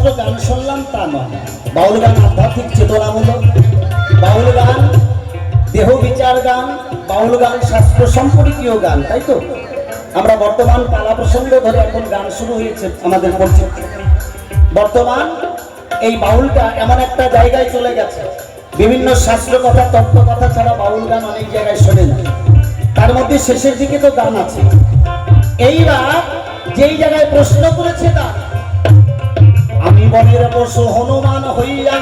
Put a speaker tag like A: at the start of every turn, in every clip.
A: শুধুমাত্র গান শুনলাম তা নয়। বাউল গান আধ্যাত্মিক চেতনামূলক। বাউল গান দেহ বিচার গান, বাউল গান শাস্ত্র সম্পর্কীয় গান, তাই তো? আমরা বর্তমান পালা প্রসঙ্গ ধরে এখন গান শুরু হয়েছে আমাদের পরিচিত বর্তমান এই বাউলটা এমন একটা জায়গায় চলে গেছে। বিভিন্ন শাস্ত্র কথা, তত্ত্ব কথা ছাড়া বাউল গান অনেক জায়গায় শোনে না। তার মধ্যে শেষের দিকে তো গান আছে। এইবার যেই জায়গায় প্রশ্ন করেছে তা আমি বনের পশু হনুমান হইয়া।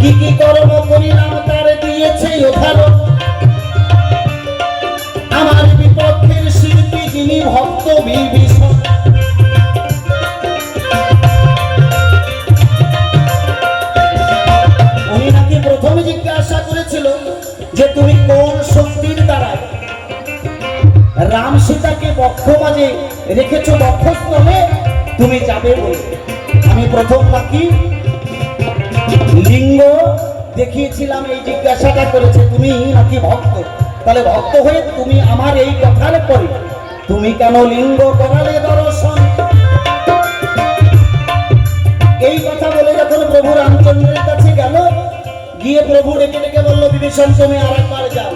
A: কি কি কর্ম পরিণাম তার দিয়েছে আমার বিপক্ষের শিল্পী যিনি ভক্ত বিভীষণ রাম সীতাকে বক্ষ মাঝে রেখেছো বক্ষস্থলে তুমি যাবে বলে। আমি প্রথম নাকি লিঙ্গ দেখিয়েছিলাম, এই জিজ্ঞাসাটা করেছে, তুমি নাকি ভক্ত? তাহলে ভক্ত হয়ে তুমি আমার এই কথার পরে, তুমি কেন লিঙ্গ করালে দর্শন? এই কথা বলে যখন প্রভু রামচন্দ্রের কাছে গেল, গিয়ে প্রভু ডেকে ডেকে বলল, বিভীষণ, তুমি আর একবার যাও।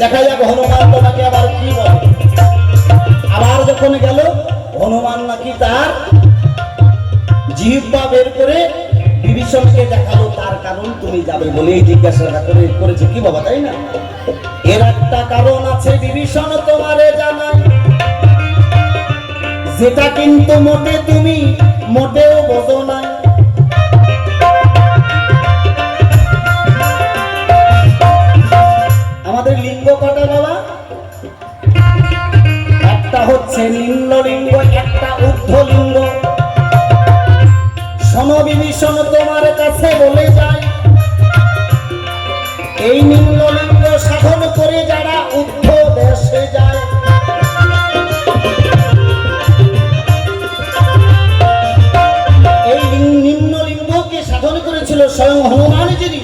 A: দেখা যাক, হনুমান তোমাকে আবার কি বলে? আবার যখন গেল, হনুমান নাকি তার জিহ্বা বের করে বিভীষণকে দেখাল, তার কারণ তুমি যাবে বলে এই জিজ্ঞাসা করে, করেছে কি বাবা, তাই না? এর একটা কারণ আছে বিভীষণ, তোমারে জানাই। যেটা কিন্তু মোটে তুমি, মোটেও বোঝো না স্বয়ং হনুমান যিনি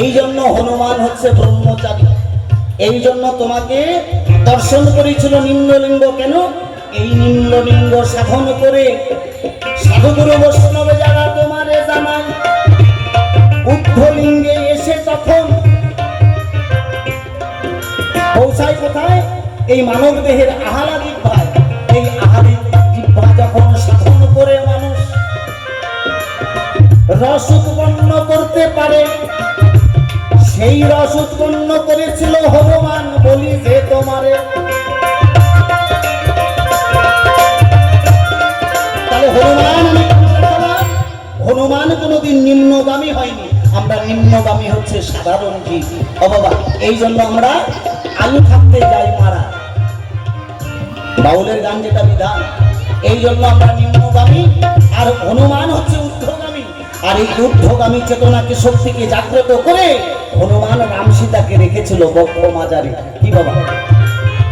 A: এই জন্য হনুমান হচ্ছে ব্রহ্মচারী। এই জন্য তোমাকে দর্শন করেছিল নিম্নলিঙ্গ কেন? এই নিম্নলিঙ্গ সাধন করে সাধুগুরু বৈষ্ণব যারা তোমারে জানায় ঊর্ধ্বলিঙ্গে এসে তখন পৌঁছায় কোথায়? এই মানব দেহের আহারা জিহ্বায় এই আহারি জিহ্বা যখন সাধন রস উৎপন্ন করতে পারে। সেই রস উৎপন্ন করেছিল হনুমান, বলি যে তোমারে। তাহলে হনুমান? হনুমান কোনোদিন নিম্নগামী হয়নি। আমরা নিম্নগামী হচ্ছে সাধারণ জীব ও বাবা এই জন্য আমরা আলু থাকতে যাই মারা। বাউলের গান যেটা বিধান এই জন্য আমরা নিম্নগামী। আর হনুমান হচ্ছে ঊর্ধ্বগামী আর এই ঊর্ধ্বগামী চেতনাকে শক্তিকে জাগ্রত করে হনুমান রাম সীতাকে রেখেছিল বক্ষ মাজারে কি বাবা?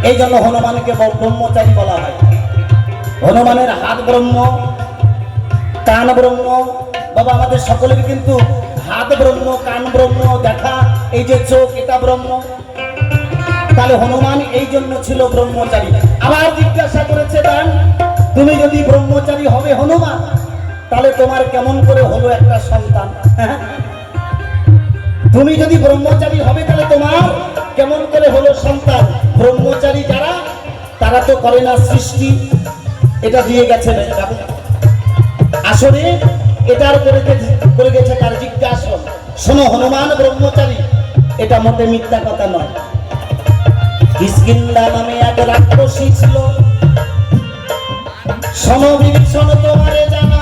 A: এই জন্য হনুমানকে ব্রহ্মচারী বলা হয়। হনুমানের হাত ব্রহ্ম, কান ব্রহ্ম, বাবা, আমাদের সকলের কিন্তু হাত ব্রহ্ম, কান ব্রহ্ম দেখা, এই যে চোখ, এটা ব্রহ্ম। তাহলে হনুমান এই জন্য ছিল ব্রহ্মচারী। আবার জিজ্ঞাসা করেছে তুমি যদি ব্রহ্মচারী হবে হনুমান তাহলে তোমার কেমন করে হলো একটা সন্তান? তুমি যদি ব্রহ্মচারী হবে, তাহলে তোমার কেমন করে হলো সন্তান? ব্রহ্মচারী যারা, তারা তো করে না সৃষ্টি। এটা দিয়ে গেছে আসলে এটার করে করে গেছে তার জিজ্ঞাসন শোনো, হনুমান ব্রহ্মচারী, এটা মোটে মিথ্যা কথা নয়। কিষ্কিন্দা নামে এক রাক্ষসী ছিল। সমবিভীষণ তোমারে জানাই।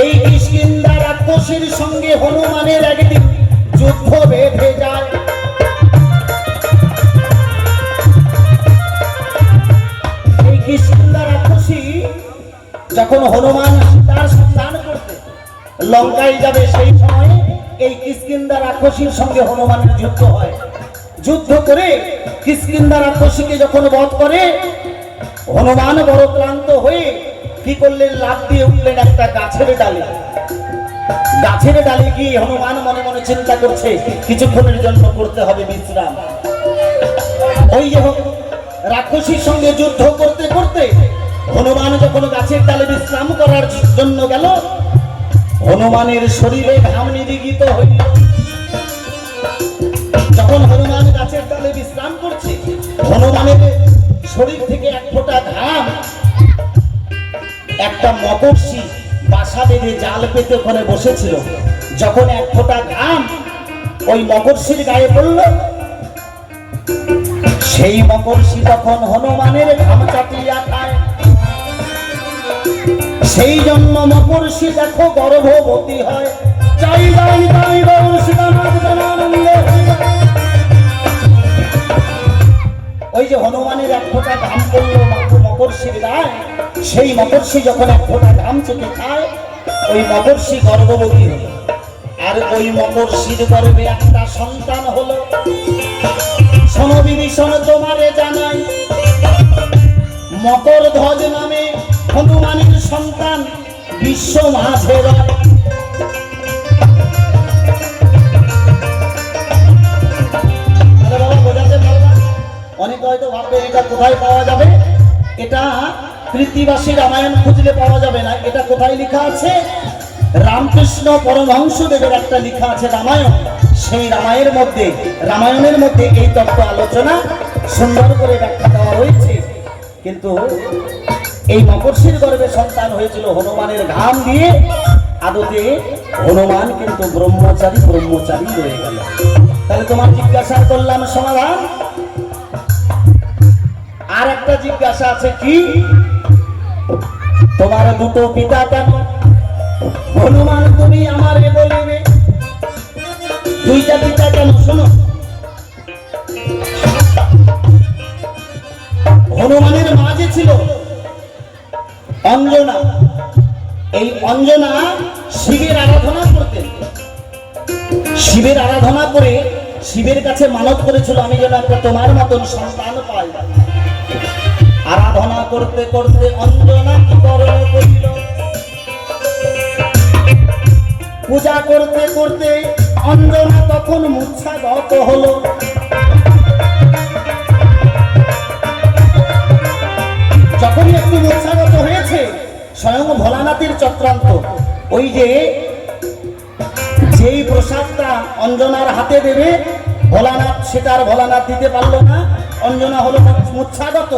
A: এই কিষ্কিন্দা রাক্ষসীর সঙ্গে হনুমানের একদিন যুদ্ধ বেঁধে যায়। যখন হনুমান তার সন্ধান করতে লঙ্কায় যাবে সেই সময় এই কিষ্কিন্দা রাক্ষসীর সঙ্গে হনুমানের যুদ্ধ হয়। যুদ্ধ করে কিষ্কিন্দা রাক্ষসীকে যখন বধ করে, হনুমান বড় ক্লান্ত হয়ে কি করলেন লাভ দিয়ে উঠলেন একটা গাছের ডালে? গাছের ডালে গিয়ে হনুমান মনে মনে চিন্তা করছে, কিছুক্ষণের জন্য করতে হবে বিশ্রাম। ওই রাক্ষসীর সঙ্গে যুদ্ধ করতে করতে হনুমান যখন গাছের ডালে বিশ্রাম করার জন্য গেল, হনুমানের শরীরে ঘাম নির্গিত হইল। যখন হনুমান গাছের ডালে বিশ্রাম করছে, হনুমানের শরীর থেকে এক ফোঁটা ঘাম একটা মকরশি বাসা বেঁধে জাল পেতে ওখানে বসেছিল। যখন এক ফোঁটা ঘাম ওই মকরশির গায়ে পড়ল, সেই মকরশি তখন হনুমানের ঘাম চাটিয়া খায় সেই জন্য মকরশি দেখো গর্ভবতী হয়। চাই যাই যাই। ওই যে হনুমানের এক ফোঁটা ঘাম পড়ল মকরশির গায়ে। সেই মকরশি যখন এক ফোঁটা ঘাম চেপে খায়, ওই মকরশি গর্ভবতী হলো। আর ওই মকরশির গর্ভে একটা সন্তান হলো। শোনো বিভীষণ, তোমারে জানাই, মকর ধ্বজ নামে হনুমানের সন্তান বিশ্ব মাঝে অনেকে হয়তো ভাববে, এটা কোথায় পাওয়া যাবে? এটা কৃত্তিবাসী রামায়ণ খুঁজলে পাওয়া যাবে না। এটা কোথায় লেখা আছে? রামকৃষ্ণ পরমহংস পরমহংসদেবের একটা লেখা আছে রামায়ণ। সেই রামায়ণের মধ্যে রামায়ণের মধ্যে এই তত্ত্ব আলোচনা সুন্দর করে ব্যাখ্যা দেওয়া হয়েছে। কিন্তু এই মকরশির গর্ভে সন্তান হয়েছিল হনুমানের ঘাম দিয়ে, আদতে হনুমান কিন্তু ব্রহ্মচারী ব্রহ্মচারী রয়ে গেল। তাহলে তোমার জিজ্ঞাসা করলাম সমাধান? আর একটা জিজ্ঞাসা আছে কি? তোমার দুটো পিতা কেন? হনুমান, তুমি আমারে বলিবে। দুইটা পিতা কেন, শোনো। হনুমানের মা যে ছিল, অঞ্জনা। এই অঞ্জনা শিবের আরাধনা করতেন। শিবের আরাধনা করে শিবের কাছে মানত করেছিল, আমি যেন একটা তোমার মতন সন্তান পাই। আরাধনা করতে করতে অঞ্জনা করণ করিল? পূজা করতে করতে অঞ্জনা তখন মূর্ছাগত হলো। যখনই একটু মূর্ছাগত হয়েছে, স্বয়ং ভোলানাথের চক্রান্ত। ওই যে যেই প্রসাদটা অঞ্জনার হাতে দেবে, ভোলানাথ সেটা আর ভোলানাথ দিতে পারল না। অঞ্জনা হলো মুচ্ছাগত।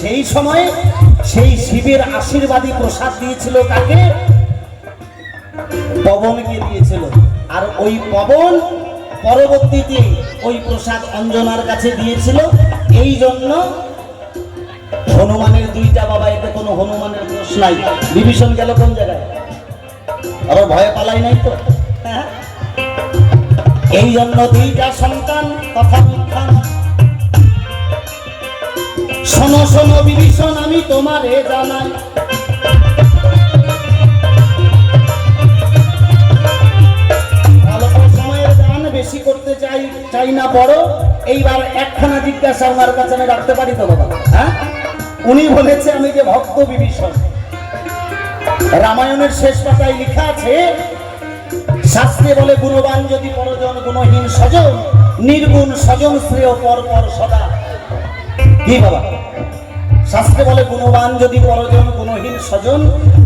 A: সেই সময়ে সেই শিবের আশীর্বাদী প্রসাদ দিয়েছিল কাকে? পবনকে দিয়েছিল। আর ওই পবন পরবর্তীতে ওই প্রসাদ অঞ্জনার কাছে দিয়েছিল। এই জন্য হনুমানের দুইটা বাবা, এতে কোনো হনুমানের দোষ নাই। বিভীষণ গেল কোন জায়গায়? আবার ভয়ে পালাই নাই তো? হ্যাঁ? এই জন্য দুইটা সন্তান কথা শোনো বিভীষণ আমি তোমারে জানাই। বেশি করতে চাই চাই না বড়। এইবার একখানা জিজ্ঞাসা আমার কাছে, আমি রাখতে পারি তো বাবা? হ্যাঁ? উনি বলেছে আমি যে ভক্ত বিভীষণ। রামায়ণের শেষ পাতায় লেখা আছে, শাস্ত্রে বলে, গুণবান যদি পরজন গুণহীন স্বজন, নির্গুণ স্বজন শ্রেয় পর পর সদা। কি বাবা? শাস্ত্রে বলে, গুণবান যদি পরজন, গুণহীন স্বজন,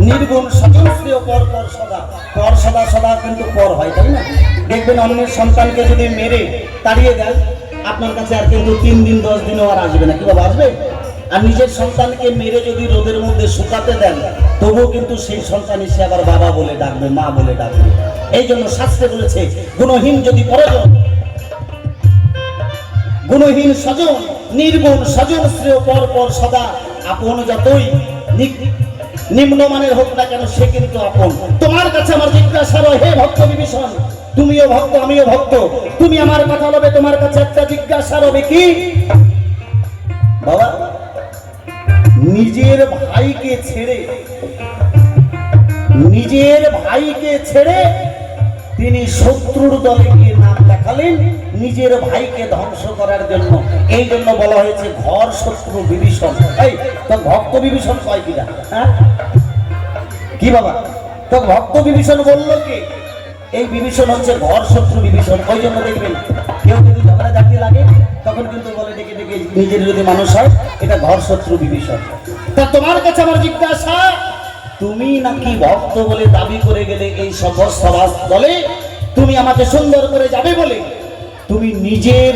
A: নির্গুণ স্বজন শ্রেয় পর পর সদা। পর সদা সদা কিন্তু পর হয়, তাই না? দেখবেন অন্যের সন্তানকে যদি মেরে তাড়িয়ে দেন আপনার কাছে আর কিন্তু তিন দিন, দশ দিনও আর আসবে না। কি বাবা, আসবে? আর নিজের সন্তানকে মেরে যদি রোদের মধ্যে শুকাতে দেন, তবুও কিন্তু সেই সন্তান এসে আবার বাবা বলে ডাকবে, মা বলে ডাকবে। এই জন্য শাস্ত্রে বলেছে, গুণহীন যদি পরজন, গুণহীন স্বজন নির্গুণ স্বজন শ্রেয় পর পর সদা আপন যতই নিম্নমানের হোক না কেন, সে কিন্তু আপন। তোমার কাছে আমার জিজ্ঞাসা রয় হে ভক্ত বিভীষণ। তুমিও ভক্ত, আমিও ভক্ত। তুমি আমার কথা লবে, তোমার কাছে একটা জিজ্ঞাসা রবে কি? বাবা, নিজের ভাইকে ছেড়ে, নিজের ভাইকে ছেড়ে তিনি শত্রুর দলে গিয়ে নাম দেখালেন, নিজের ভাইকে ধ্বংস করার জন্য। এই জন্য বলা হয়েছে ঘর শত্রু বিভীষণ। এই তো ভক্ত বিভীষণ কয় কিনা? হ্যাঁ? কি বাবা? তো ভক্ত বিভীষণ বলল কি? এই বিভীষণ হচ্ছে ঘর শত্রু বিভীষণ। ওই জন্য দেখবেন, কেউ যদি ঝগড়া জাতি লাগে, তখন কিন্তু বলে ডেকে ডেকে নিজের যদি মানুষ হয়, এটা ঘর শত্রু বিভীষণ। তা তোমার কাছে আমার জিজ্ঞাসা তুমি নাকি ভক্ত বলে দাবি করে গেলে এই সভা সমাজ দলে তুমি আমাকে সুন্দর করে যাবে বলে? তুমি নিজের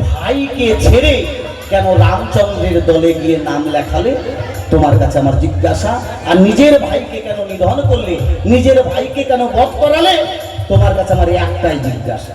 A: ভাইকে ছেড়ে কেন রামচন্দ্রের দলে গিয়ে নাম লেখালে? তোমার কাছে আমার জিজ্ঞাসা। আর নিজের ভাইকে কেন নিধন করলে? নিজের ভাইকে কেন বধ করালে? তোমার কাছে আমার একটাই জিজ্ঞাসা।